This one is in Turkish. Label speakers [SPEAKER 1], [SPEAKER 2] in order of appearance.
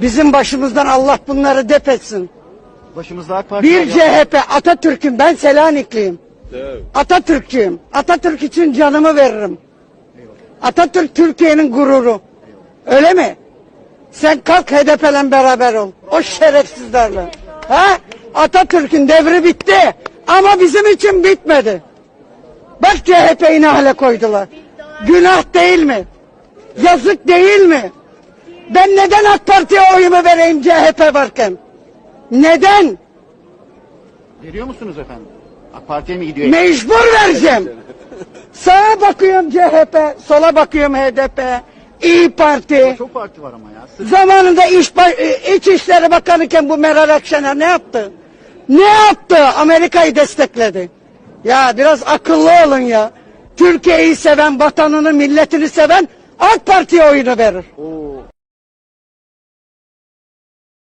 [SPEAKER 1] Bizim başımızdan Allah bunları def etsin.
[SPEAKER 2] Başımızda AK Parti
[SPEAKER 1] Bir
[SPEAKER 2] var ya.
[SPEAKER 1] CHP Atatürk'üm ben Selanikliyim. Atatürkçüyüm. Atatürk için canımı veririm. Atatürk Türkiye'nin gururu. Öyle mi? Sen kalk HDP'le beraber ol. O şerefsizlerle. Ha? Atatürk'ün devri bitti. Ama bizim için bitmedi. Bak CHP'yi ne hale koydular. Günah değil mi? Yazık değil mi? Ben neden AK Parti'ye oyumu vereyim CHP varken? Neden?
[SPEAKER 2] Veriyor musunuz efendim? AK Parti'ye mi gidiyor?
[SPEAKER 1] Mecbur vereceğim. Sağa bakıyorum CHP, sola bakıyorum HDP, İyi Parti.
[SPEAKER 2] Çok parti var ama ya. Sırf
[SPEAKER 1] Zamanında iş, İçişleri Bakanı iken bu Meral Akşener ne yaptı? Ne yaptı? Amerika'yı destekledi. Ya biraz akıllı olun ya. Türkiye'yi seven, vatanını, milletini seven AK Parti'ye oyunu verir.
[SPEAKER 2] Oo,